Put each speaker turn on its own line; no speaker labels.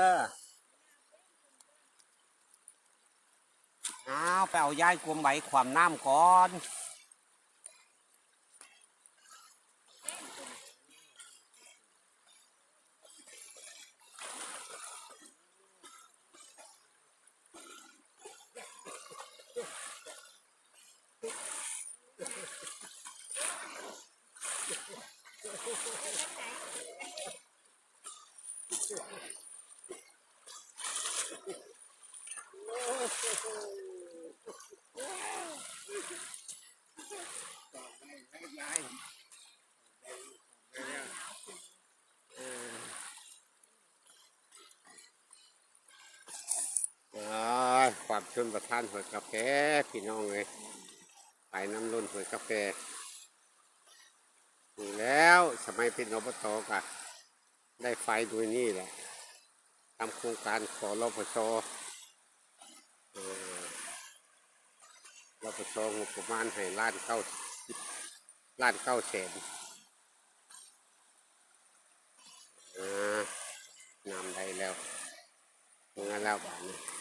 เอาไปเอาย้ายกลมใบความน้ำก่อน อ่า ความชนประทานหวยกาแฟพี่น้องเลยไปน้ำล้นหวยกาแฟอยู่แล้วสมัยเป็นอบตกะได้ไฟด้วยนี่แหละทำโครงการขอรพชเอ่อ รพชงบประมาณให้ล้านเก้าล้านเก้าแสนอ่านำได้แล้วงานแล้วบ้านนี้